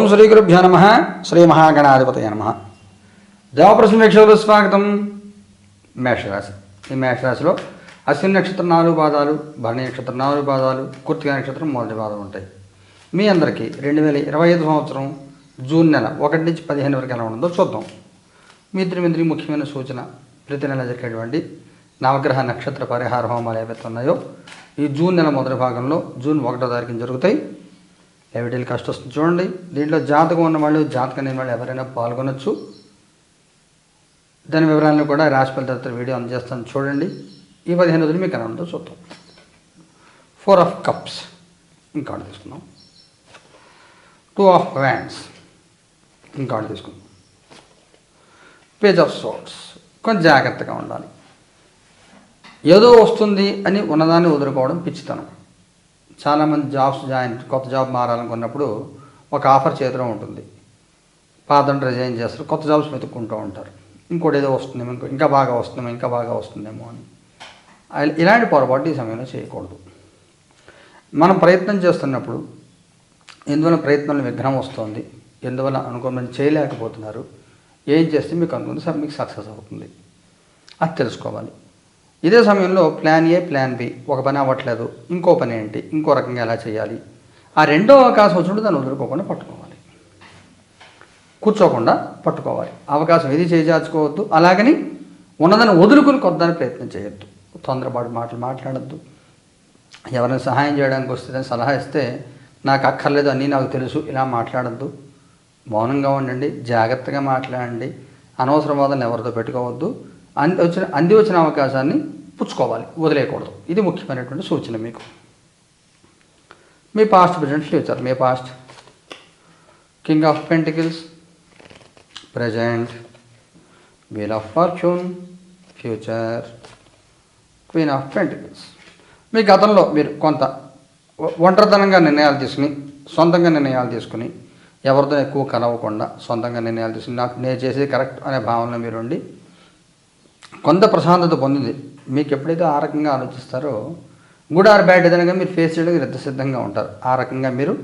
ఓం శ్రీ గురుభ్యో నమ. శ్రీ మహాగణాధిపతయ నమ. దేవప్రశ్న వీక్షకులు స్వాగతం. మేషరాశి. ఈ మేషరాశిలో అశ్విని నక్షత్రం నాలుగు పాదాలు భరణి నక్షత్రం నాలుగు పాదాలు కృతిక నక్షత్రం మొదటి పాదాలు ఉంటాయి. మీ అందరికీ రెండు వేల ఇరవై ఐదు సంవత్సరం జూన్ నెల ఒకటి నుంచి పదిహేను వరకు ఎలా ఉంటుందో చూద్దాం. మీ ఇద్దరి ముఖ్యమైన సూచన ప్రతి నెల జరిగేటువంటి నవగ్రహ నక్షత్ర పరిహార హోమాలు ఏవైతే ఉన్నాయో ఈ జూన్ నెల మొదటి భాగంలో జూన్ ఒకటో తారీఖున జరుగుతాయి. ఎవరిటీలు కష్ట వస్తుంది. చూడండి దీంట్లో జాతకం ఉన్న వాళ్ళు జాతకం లేని వాళ్ళు ఎవరైనా పాల్గొనొచ్చు. దాని వివరాలను కూడా రాశి ఫలితాలతో వీడియో అందజేస్తాను చూడండి. ఈ పదిహేను రోజులు మీకు ఎలా చూద్దాం. ఫోర్ ఆఫ్ కప్స్ ఇంకా తీసుకుందాం. టూ ఆఫ్ వ్యాండ్స్ ఇంకా తీసుకుందాం. పేజ్ ఆఫ్ సోట్స్ కొంచెం జాగ్రత్తగా ఉండాలి. ఏదో వస్తుంది అని ఉన్నదాన్ని వదులుకోవడం పిచ్చితనం. చాలామంది జాబ్స్ జాయిన్ కొత్త జాబ్ మారాలనుకున్నప్పుడు ఒక ఆఫర్ చేతిలో ఉంటుంది. పాతను రిజైన్ చేస్తారు కొత్త జాబ్స్ వెతుక్కుంటూ ఉంటారు. ఇంకోటి ఏదో వస్తుందేమో ఇంకో ఇంకా బాగా వస్తుందేమో ఇంకా బాగా వస్తుందేమో అని. ఇలాంటి పొరపాటు ఈ సమయంలో చేయకూడదు. మనం ప్రయత్నం చేస్తున్నప్పుడు ఎందువల్ల ప్రయత్నంలో విఘ్నం వస్తుంది ఎందువల్ల అనుకున్న చేయలేకపోతున్నారు ఏం చేస్తే మీకు అనుకుంది సార్ మీకు సక్సెస్ అవుతుంది. అది తెలుసుకోవాలి. ఇదే సమయంలో ప్లాన్ ఏ ప్లాన్ బి ఒక పని అవ్వట్లేదు. ఇంకో పని ఏంటి? ఇంకో రకంగా ఎలా చేయాలి? ఆ రెండో అవకాశం వచ్చినప్పుడు దాన్ని వదులుకోకుండా పట్టుకోవాలి. కూర్చోకుండా పట్టుకోవాలి. అవకాశం ఏది చేజార్చుకోవద్దు. అలాగని ఉన్నదని వదులుకుని కొద్దని ప్రయత్నం చేయొద్దు. తొందరపాటు మాటలు మాట్లాడద్దు. ఎవరైనా సహాయం చేయడానికి వస్తుందని సలహా ఇస్తే నాకు అక్కర్లేదు అన్నీ నాకు తెలుసు ఇలా మాట్లాడద్దు. మౌనంగా ఉండండి జాగ్రత్తగా మాట్లాడండి. అనవసరం వాదనలు ఎవరితో పెట్టుకోవద్దు. అంది వచ్చిన అంది వచ్చిన అవకాశాన్ని పుచ్చుకోవాలి వదిలేయకూడదు. ఇది ముఖ్యమైనటువంటి సూచన మీకు. మీ past present future me past king of pentacles present wheel of fortune future queen of pentacles మీ గతంలో మీరు కొంత ఒంటరితనంగా నిర్ణయాలు తీసుకుని సొంతంగా నిర్ణయాలు తీసుకుని ఎవరితో ఎక్కువ కలవకుండా సొంతంగా నిర్ణయాలు తీసుకుని నాకు నేను చేసేది కరెక్ట్ అనే భావన మీరు ఉండి కొంత ప్రశాంతత పొందింది. మీకు ఎప్పుడైతే ఆ రకంగా ఆలోచిస్తారో గుడ్ ఆర్ బ్యాడ్ ఏదైనా మీరు ఫేస్ చేయడానికి ఎంత సిద్ధంగా ఉంటారు. ఆ రకంగా మీరు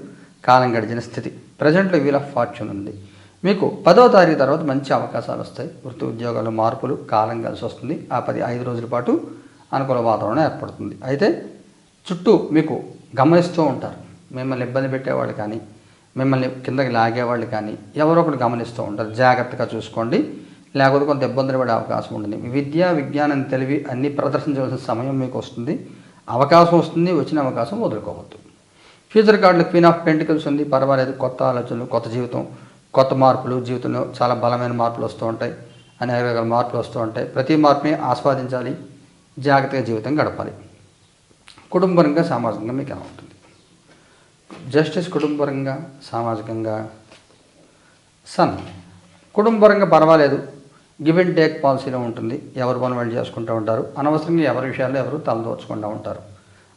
కాలం గడిచిన స్థితి. ప్రజెంట్లో వీల్ ఆఫ్ ఫార్చ్యూన్ ఉంది. మీకు పదో తారీఖు తర్వాత మంచి అవకాశాలు వస్తాయి. వృత్తి ఉద్యోగాలు మార్పులు కాలం కలిసి వస్తుంది. ఆ పది ఐదు రోజుల పాటు అనుకూల వాతావరణం ఏర్పడుతుంది. అయితే చుట్టూ మీకు గమనిస్తూ ఉంటారు. మిమ్మల్ని ఇబ్బంది పెట్టేవాళ్ళు కానీ మిమ్మల్ని కిందకి లాగేవాళ్ళు కానీ ఎవరో ఒకరు గమనిస్తూ ఉంటారు. జాగ్రత్తగా చూసుకోండి. లేకపోతే కొంత ఇబ్బందులు పడే అవకాశం ఉంటుంది. విద్య విజ్ఞానం తెలివి అన్నీ ప్రదర్శించవలసిన సమయం మీకు వస్తుంది. అవకాశం వస్తుంది వచ్చిన అవకాశం వదులుకోవద్దు. ఫ్యూచర్ కార్డులో క్వీన్ ఆఫ్ పెంటికల్స్ ఉంది. పర్వాలేదు కొత్త ఆలోచనలు కొత్త జీవితం కొత్త మార్పులు జీవితంలో చాలా బలమైన మార్పులు వస్తూ ఉంటాయి. అనేక రకాల మార్పులు వస్తూ ఉంటాయి. ప్రతి మార్పుని ఆస్వాదించాలి. జాగ్రత్తగా జీవితం గడపాలి. కుటుంబపరంగా సామాజికంగా మీకు ఎలా ఉంటుంది జస్టిస్ కుటుంబపరంగా సామాజికంగా సన్. కుటుంబపరంగా పర్వాలేదు. గివ్ అండ్ టేక్ పాలసీలో ఉంటుంది. ఎవరు పని వాళ్ళు చేసుకుంటూ ఉంటారు. అనవసరంగా ఎవరి విషయాల్లో ఎవరు తలదోచుకుంటూ ఉంటారు.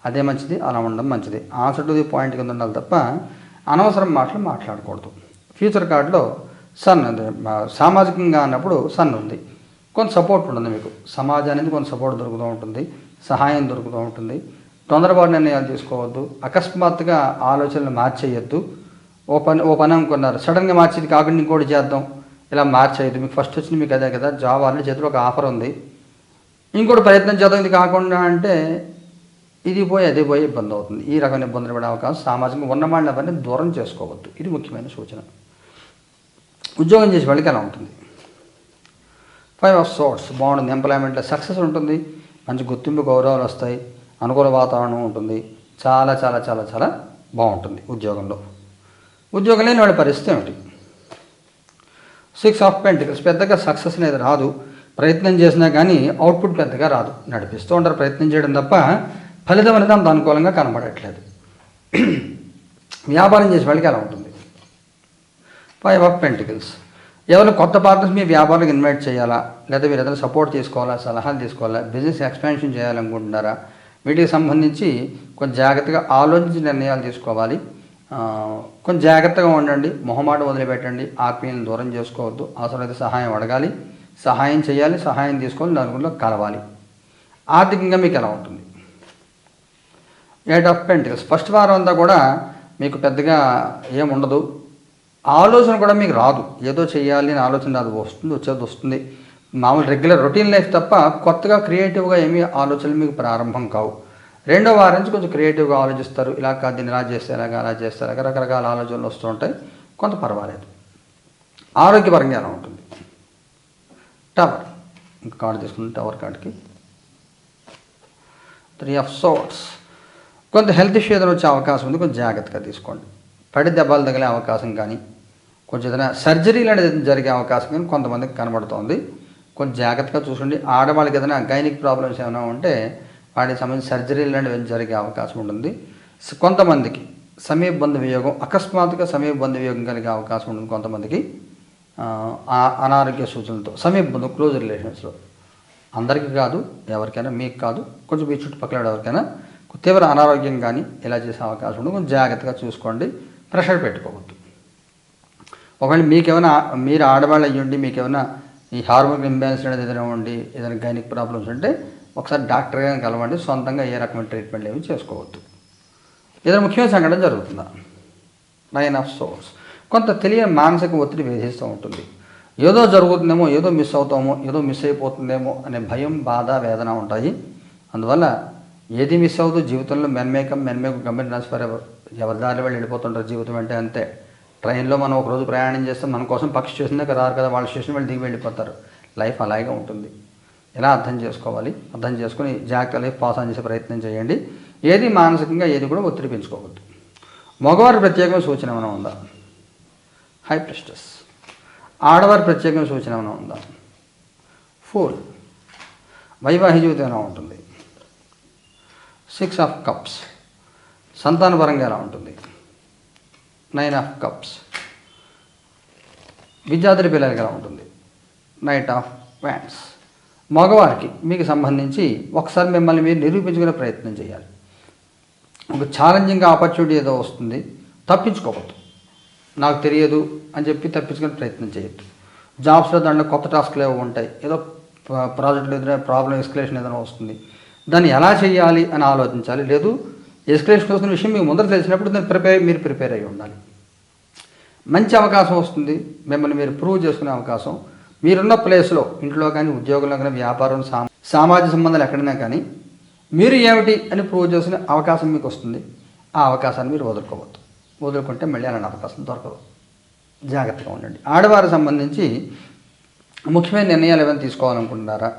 అదే మంచిది అలా ఉండడం మంచిది. ఆన్సర్ టు ది పాయింట్ కింద ఉండాలి తప్ప అనవసరం మాటలు మాట్లాడకూడదు. ఫ్యూచర్ కార్డులో సన్ మా సామాజికంగా అన్నప్పుడు సన్ ఉంది. కొంత సపోర్ట్ ఉంటుంది మీకు. సమాజానికి కొంత సపోర్ట్ దొరుకుతూ ఉంటుంది. సహాయం దొరుకుతూ ఉంటుంది. తొందరపాటు నిర్ణయాలు తీసుకోవద్దు. అకస్మాత్తుగా ఆలోచనలు మార్చేయొద్దు. ఓ పని ఓ పని అనుకున్నారు. సడన్గా మార్చేది కాకుండా ఇంకోటి చేద్దాం. ఇలా మార్చేయండి మీకు ఫస్ట్ వచ్చింది మీకు అదే కదా. జాబ్ ఆల్రెడీ చేతిలో ఒక ఆఫర్ ఉంది. ఇంకోటి ప్రయత్నం చేద్దాం. ఇది కాకుండా అంటే ఇది పోయి అది పోయి ఇబ్బంది అవుతుంది. ఈ రకమైన ఇబ్బందులు పడే అవకాశం సామాజికంగా ఉన్నవాళ్ళని అవన్నీ ఎవరిని దూరం చేసుకోవద్దు. ఇది ముఖ్యమైన సూచన. ఉద్యోగం చేసే వాళ్ళకి ఎలా ఉంటుంది? ఫైవ్ ఆఫ్ సోర్ట్స్ బాగుంటుంది. ఎంప్లాయ్మెంట్లో సక్సెస్ ఉంటుంది. మంచి గుర్తింపు గౌరవాలు వస్తాయి. అనుకూల వాతావరణం ఉంటుంది. చాలా చాలా చాలా చాలా బాగుంటుంది ఉద్యోగంలో. ఉద్యోగం లేని వాళ్ళ పరిస్థితి ఏమిటి? సిక్స్ ఆఫ్ పెంటికల్స్ పెద్దగా సక్సెస్ అనేది రాదు. ప్రయత్నం చేసినా కానీ అవుట్పుట్ పెద్దగా రాదు. నడిపిస్తూ ఉంటారు ప్రయత్నం చేయడం తప్ప ఫలితం అనేది అంత అనుకూలంగా కనబడట్లేదు. వ్యాపారం చేసే వాళ్ళకి ఎలా ఉంటుంది? ఫైవ్ ఆఫ్ పెంటికల్స్ ఎవరు కొత్త పార్ట్నర్స్ మీ వ్యాపారానికి ఇన్వైట్ చేయాలా? లేదా మీరు ఏదైనా సపోర్ట్ తీసుకోవాలా సలహాలు తీసుకోవాలా? బిజినెస్ ఎక్స్పాన్షన్ చేయాలనుకుంటున్నారా? వీటికి సంబంధించి కొంచెం జాగ్రత్తగా ఆలోచించి నిర్ణయాలు తీసుకోవాలి. కొంచెం జాగ్రత్తగా ఉండండి మొహమాట వదిలిపెట్టండి ఆత్మీయులను దూరం చేసుకోవద్దు అవసరమైతే సహాయం అడగాలి సహాయం చేయాలి సహాయం తీసుకొని నలుగురిలో కలవాలి. ఆర్థికంగా మీకు ఎలా ఉంటుంది? ఎయిట్ ఆఫ్ పెంటికల్స్ ఫస్ట్ వారం అంతా కూడా మీకు పెద్దగా ఏముండదు ఆలోచన కూడా మీకు రాదు. ఏదో చేయాలి అని ఆలోచన రాదు. వస్తుంది వచ్చేది వస్తుంది. మామూలు రెగ్యులర్ రొటీన్ లైఫ్ తప్ప కొత్తగా క్రియేటివ్గా ఏమీ ఆలోచనలు మీకు ప్రారంభం కావు. రెండో వారం నుంచి కొంచెం క్రియేటివ్గా ఆలోచిస్తారు. ఇలా కాదు దీన్ని ఇలా చేస్తే ఇలాగా అలా చేస్తే ఇలాగా రకరకాల ఆలోచనలు వస్తూ ఉంటాయి. కొంత పర్వాలేదు. ఆరోగ్యపరంగా ఎలా ఉంటుంది? టవర్ ఇంకా కార్డు తీసుకుంటే టవర్ కార్డుకి త్రీ ఆఫ్ సోట్స్ కొంత హెల్త్ ఇష్యూ ఏదైనా వచ్చే అవకాశం ఉంది. కొంచెం జాగ్రత్తగా తీసుకోండి. పడి దెబ్బలు తగిలే అవకాశం కానీ కొంచెం ఏదైనా సర్జరీ లాంటిది జరిగే అవకాశం కానీ కొంతమందికి కనబడుతోంది. కొంచెం జాగ్రత్తగా చూసుకోండి ఆడవాళ్ళకి ఏదైనా గైనిక్ ప్రాబ్లమ్స్ ఏమైనా ఉంటే వాటికి సంబంధించి సర్జరీ లాంటివి జరిగే అవకాశం ఉంటుంది. కొంతమందికి సమీప బంధు వియోగం అకస్మాత్తుగా సమీప బంధు వియోగం కలిగే అవకాశం ఉంటుంది కొంతమందికి. అనారోగ్య సూచనలతో సమీప బంధు క్లోజ్ రిలేషన్స్లో అందరికీ కాదు ఎవరికైనా మీకు కాదు కొంచెం మీ చుట్టుపక్కల ఎవరికైనా తీవ్ర అనారోగ్యం కానీ ఇలా చేసే అవకాశం ఉంటుంది. కొంచెం జాగ్రత్తగా చూసుకోండి ప్రెషర్ పెట్టుకోవద్దు. ఒకవేళ మీకేమైనా మీరు ఆడవాళ్ళు అయ్యుండి మీకేమైనా ఈ హార్మోన్ ఇంబ్యాలెన్స్ అనేది ఏదైనా ఉండి ఏదైనా గైనిక్ ప్రాబ్లమ్స్ ఉంటే ఒకసారి డాక్టర్ గారిని కలవండి సొంతంగా ఏ రకమైన ట్రీట్మెంట్ ఏమి చేసుకోవద్దు. ఏదైనా ముఖ్యమైన సంఘటన జరుగుతుందా? నైన్ ఆఫ్ సోర్స్ కొంత తెలియని మానసిక ఒత్తిడి వేధిస్తూ ఉంటుంది. ఏదో జరుగుతుందేమో ఏదో మిస్ అవుతామో ఏదో మిస్ అయిపోతుందేమో అనే భయం బాధ వేదన ఉంటాయి. అందువల్ల ఏది మిస్ అవుతూ జీవితంలో మెన్మేకం మెన్మేకం గమ్యం ఫర్ ఎవరి దారి వాళ్ళు వెళ్ళిపోతుంటారు జీవితం అంటే అంతే. ట్రైన్లో మనం ఒక రోజు ప్రయాణం చేస్తే మన కోసం పక్షి స్టేషన్ దగ్గర రారు కదా వాళ్ళ స్టేషన్ వెళ్ళి దిగి వెళ్ళిపోతారు. లైఫ్ అలాగే ఉంటుంది. ఎలా అర్థం చేసుకోవాలి? అర్థం చేసుకుని జాగ్రత్త లైఫ్ పాస్ ఆన్ చేసే ప్రయత్నం చేయండి. ఏది మానసికంగా ఏది కూడా ఒత్తిడి పెంచుకోవద్దు. మగవారి ప్రత్యేకమైన సూచన ఏమైనా ఉందా? హై ప్రెస్టస్ ఆడవారి ప్రత్యేకమైన సూచన ఏమైనా ఉందా? ఫోర్ వైవాహిక జీవితం ఎలా ఉంటుంది? సిక్స్ ఆఫ్ కప్స్ సంతానపరంగా ఎలా ఉంటుంది? నైన్ ఆఫ్ కప్స్ విద్యార్థి పిల్లలకి ఎలా ఉంటుంది? నైట్ ఆఫ్ వ్యాండ్స్ మగవారికి మీకు సంబంధించి ఒకసారి మిమ్మల్ని మీరు నిరూపించుకునే ప్రయత్నం చేయాలి. ఒక ఛాలెంజింగ్ ఆపర్చునిటీ ఏదో వస్తుంది. తప్పించుకోవద్దు. నాకు తెలియదు అని చెప్పి తప్పించుకునే ప్రయత్నం చేయొద్దు. జాబ్స్లో దాంట్లో కొత్త టాస్క్లు ఏవో ఉంటాయి. ఏదో ప్రాజెక్టులు ఏదైనా ప్రాబ్లం ఎస్కలేషన్ ఏదైనా వస్తుంది. దాన్ని ఎలా చేయాలి అని ఆలోచించాలి. లేదు ఎస్కలేషన్ వస్తున్న విషయం మీకు ముందర తెలిసినప్పుడు దాన్ని ప్రిపేర్ మీరు ప్రిపేర్ అయ్యి ఉండాలి. మంచి అవకాశం వస్తుంది. మిమ్మల్ని మీరు ప్రూవ్ చేసుకునే అవకాశం. మీరున్న ప్లేస్లో ఇంట్లో కానీ ఉద్యోగంలో కానీ వ్యాపారం సా సామాజిక సంబంధాలు ఎక్కడైనా కానీ మీరు ఏమిటి అని ప్రూవ్ చేసిన అవకాశం మీకు వస్తుంది. ఆ అవకాశాన్ని మీరు వదులుకోవద్దు. వదులుకుంటే మళ్ళీ అలాంటి అవకాశం దొరకదు. జాగ్రత్తగా ఉండండి. ఆడవారికి సంబంధించి ముఖ్యమైన నిర్ణయాలు ఏమైనా తీసుకోవాలనుకుంటున్నారా?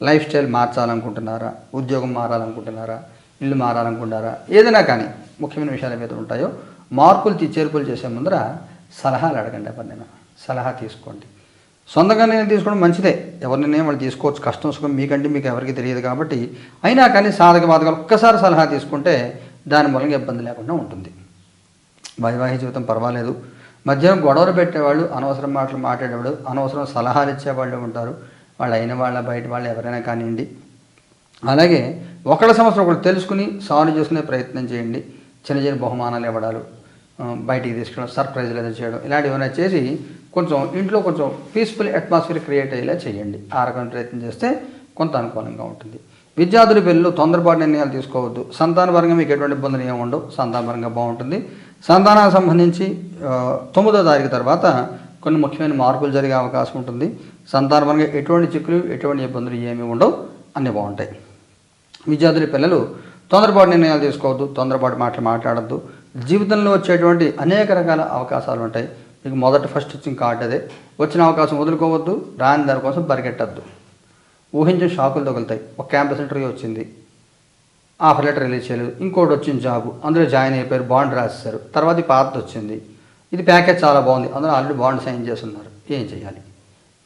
Life style మార్చాలనుకుంటున్నారా? ఉద్యోగం మారాలనుకుంటున్నారా? ఇల్లు మారాలనుకుంటున్నారా? ఏదైనా కానీ ముఖ్యమైన విషయాలు ఏవైతే ఉంటాయో మార్పులు చేర్పులు చేసే ముందర సలహాలు అడగండి ఎవరినైనా సలహా తీసుకోండి. సొంతంగా నేను తీసుకోవడం మంచిదే. ఎవరినైనా వాళ్ళు తీసుకోవచ్చు. కష్టం సుఖం మీకంటే మీకు ఎవరికి తెలియదు కాబట్టి అయినా కానీ సాధక బాధకాలు ఒక్కసారి సలహా తీసుకుంటే దాని మూలంగా ఇబ్బంది లేకుండా ఉంటుంది. వైవాహిక జీవితం పర్వాలేదు. మధ్యాహ్నం గొడవలు పెట్టేవాళ్ళు అనవసరం మాటలు మాట్లాడేవాడు అనవసరం సలహాలు ఇచ్చేవాళ్ళు ఉంటారు. వాళ్ళు అయిన వాళ్ళ బయట వాళ్ళు ఎవరైనా కానివ్వండి. అలాగే ఒకళ్ళ సంవత్సరం ఒకళ్ళు తెలుసుకుని సాల్వ్ చేసుకునే ప్రయత్నం చేయండి. చిన్న చిన్న బహుమానాలు ఇవ్వడాలు బయటికి తీసుకెళ్ళడం సర్ప్రైజ్లు ఏదో చేయడం ఇలాంటివి ఏమైనా చేసి కొంచెం ఇంట్లో కొంచెం పీస్ఫుల్ అట్మాస్ఫియర్ క్రియేట్ అయ్యేలా చేయండి. ఆ రకమైన ప్రయత్నం చేస్తే కొంత అనుకూలంగా ఉంటుంది. విద్యార్థుల పిల్లలు తొందరపాటు నిర్ణయాలు తీసుకోవద్దు. సంతానపరంగా మీకు ఎటువంటి ఇబ్బందులు ఏమి ఉండవు. సంతానపరంగా బాగుంటుంది. సంతానానికి సంబంధించి తొమ్మిదో తారీఖు తర్వాత కొన్ని ముఖ్యమైన మార్పులు జరిగే అవకాశం ఉంటుంది. సంతానపరంగా ఎటువంటి చిక్కులు ఎటువంటి ఇబ్బందులు ఏమీ ఉండవు. అన్నీ బాగుంటాయి. విద్యార్థుల పిల్లలు తొందరపాటు నిర్ణయాలు తీసుకోవద్దు. తొందరపాటు మాటలు మాట్లాడద్దు. జీవితంలో వచ్చేటువంటి అనేక రకాల అవకాశాలు ఉంటాయి. మీకు మొదట ఫస్ట్ వచ్చిన కార్డు అదే. వచ్చిన అవకాశం వదులుకోవద్దు రాని దాని కోసం పరిగెట్టద్దు. ఊహించిన షాకులు తగులుతాయి. ఒక క్యాంపస్ ఇంటర్వ్యూ వచ్చింది. ఆఫర్ లెటర్ రిలీజ్ చేయలేదు. ఇంకోటి వచ్చింది జాబు అందులో జాయిన్ అయిపోయారు బాండ్ రాసేశారు. తర్వాత ఈ వచ్చింది. ఇది ప్యాకేజ్ చాలా బాగుంది. అందులో ఆల్రెడీ బాండ్ సైన్ చేస్తున్నారు. ఏం చేయాలి?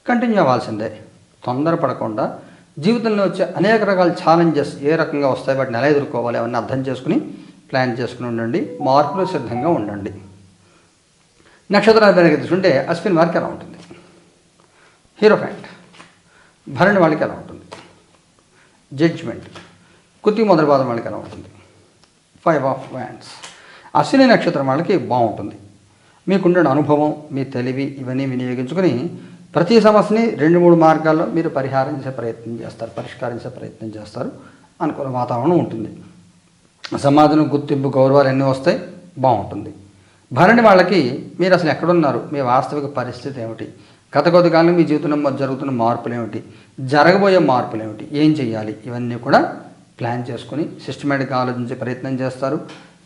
కంటిన్యూ అవ్వాల్సిందే. తొందరపడకుండా జీవితంలో వచ్చే అనేక రకాల ఛాలెంజెస్ ఏ రకంగా వస్తాయి వాటిని ఎలా ఎదుర్కోవాలి అవన్నీ అర్థం చేసుకుని ప్లాన్ చేసుకుని ఉండండి. మార్పులు సిద్ధంగా ఉండండి. నక్షత్రాన్ని వెనక్కి తీసుకుంటే అశ్విన్ వారికి ఎలా ఉంటుంది. హీరో ఫ్యాంట్ భరణి వాళ్ళకి ఎలా ఉంటుంది. జడ్జ్మెంట్ కుత్తి మొదటి పాదం వాళ్ళకి ఎలా ఉంటుంది. ఫైవ్ ఆఫ్ వ్యాండ్స్ అశ్విని నక్షత్రం వాళ్ళకి బాగుంటుంది. మీకుండే అనుభవం మీ తెలివి ఇవన్నీ వినియోగించుకొని ప్రతి సమస్యని రెండు మూడు మార్గాల్లో మీరు పరిహారం చేసే ప్రయత్నం చేస్తారు పరిష్కరించే ప్రయత్నం చేస్తారు. అనుకూల వాతావరణం ఉంటుంది. సమాజంలో గుర్తింపు గౌరవాలు ఎన్ని వస్తాయి. బాగుంటుంది. భరణి వాళ్ళకి మీరు అసలు ఎక్కడున్నారు? మీ వాస్తవిక పరిస్థితి ఏమిటి? గత కొద్ది కాలం మీ జీవితంలో జరుగుతున్న మార్పులు ఏమిటి? జరగబోయే మార్పులు ఏమిటి? ఏం చేయాలి ఇవన్నీ కూడా ప్లాన్ చేసుకుని సిస్టమేటిక్గా ఆలోచించే ప్రయత్నం చేస్తారు.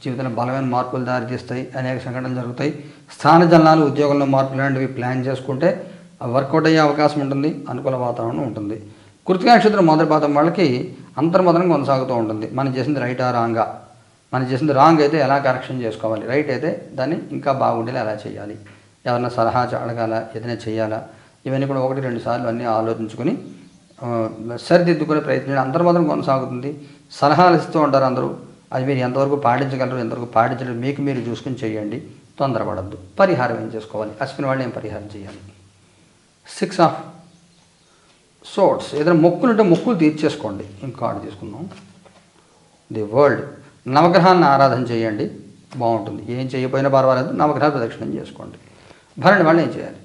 జీవితంలో బలమైన మార్పులు దారితీస్తాయి అనేక సంఘటనలు జరుగుతాయి. స్థాన జనాలు ఉద్యోగంలో మార్పులు లాంటివి ప్లాన్ చేసుకుంటే వర్కౌట్ అయ్యే అవకాశం ఉంటుంది. అనుకూల వాతావరణం ఉంటుంది. కృతికా నక్షత్రం మొదటి పాతం వాళ్ళకి అంతర్మదనం కొనసాగుతూ ఉంటుంది. మనం చేసింది రైటా రాంగా? మనం చేసింది రాంగ్ అయితే ఎలా కరెక్షన్ చేసుకోవాలి? రైట్ అయితే దాన్ని ఇంకా బాగుండేలా ఎలా చేయాలి? ఎవరన్నా సలహా అడగాల? ఏదైనా చేయాలా? ఇవన్నీ కూడా ఒకటి రెండు సార్లు అన్నీ ఆలోచించుకొని సరిదిద్దుకునే ప్రయత్నం మాత్రం కొనసాగుతుంది. సలహాలు ఇస్తూ ఉంటారు అందరూ. అది మీరు ఎంతవరకు పాటించగలరు ఎంతవరకు పాటించలేరు మీకు మీరు చూసుకుని చేయండి. తొందరపడద్దు. పరిహారం ఏం చేసుకోవాలి? అశ్విని వాళ్ళు ఏం పరిహారం చేయాలి? సిక్స్ ఆఫ్ సోట్స్ ఏదైనా మొక్కులు ఉంటే మొక్కులు తీర్చేసుకోండి. ఇంకా ఆర్డర్ తీసుకుందాం. ది వరల్డ్ నవగ్రహాన్ని ఆరాధన చేయండి. బాగుంటుంది. ఏం చేయకపోయినా పర్వాలేదు. నవగ్రహ ప్రదక్షిణం చేసుకోండి. భరణి వాళ్ళు ఏం చేయాలి?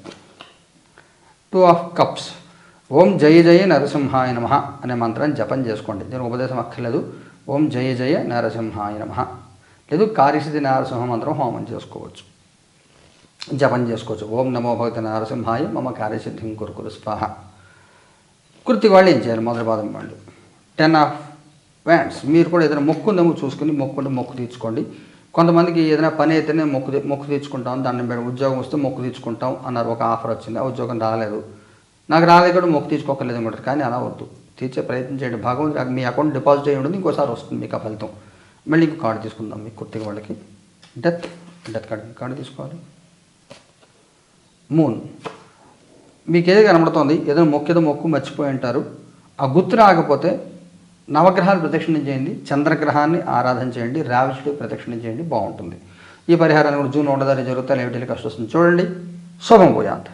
టూ ఆఫ్ కప్స్ ఓం జయ జయ నరసింహాయ నమ అనే మంత్రాన్ని జపం చేసుకోండి. దీని ఉపదేశం అక్కర్లేదు. ఓం జయ జయ నరసింహాయ నమ. లేదు కార్యసిద్ధి నరసింహ మంత్రం హోమం చేసుకోవచ్చు. జపం చేసుకోవచ్చు. ఓం నమో భగవతి నరసింహాయ మమ కార్యసిద్ధిం కురుకురు స్వాహ. కృతి వాళ్ళు ఏం చేయాలి? మొదటి పాదం వాళ్ళు టెన్ ఆఫ్ వ్యాండ్స్ మీరు కూడా ఏదైనా మొక్కు ఉందేమో చూసుకుని మొక్కుంటే మొక్కు తీర్చుకోండి. కొంతమందికి ఏదైనా పని అయితేనే మొక్కు మొక్కు తీర్చుకుంటాం. దాన్ని బట్టి ఉద్యోగం వస్తే మొక్కు తీర్చుకుంటాం అన్నారు. ఒక ఆఫర్ వచ్చింది. ఆ ఉద్యోగం రాలేదు. నాకు రాలేదు కూడా మొక్కు తీర్చుకోకలేదు అనుకుంటారు. కానీ అలా వద్దు. తీర్చే ప్రయత్నం చేయండి. భగవంతుడు మీ అకౌంట్ డిపాజిట్ అయ్యి ఉంటుంది. ఇంకోసారి వస్తుంది మీకు ఆ ఫలితం. మళ్ళీ ఇంకో కార్డు తీసుకుందాం. మీ కుర్తికి వాళ్ళకి. డెత్ డెత్ కార్డు కార్డు తీసుకోవాలి. మూన్. మీకు ఏది కనబడుతోంది? ఏదో మొక్కేదో మొక్కు మర్చిపోయి ఉంటారు. ఆ గుర్తు రాకపోతే నవగ్రహాలు ప్రదక్షిణం చేయండి చంద్రగ్రహాన్ని ఆరాధన చేయండి రావిష్డు ప్రదక్షిణం చేయండి బాగుంటుంది. ఈ పరిహారాన్ని కూడా జూన్ ఒకటో తారీఖు జరుగుతాయి లేవిటీలు కష్టం వస్తుంది. చూడండి శుభం పోయాంత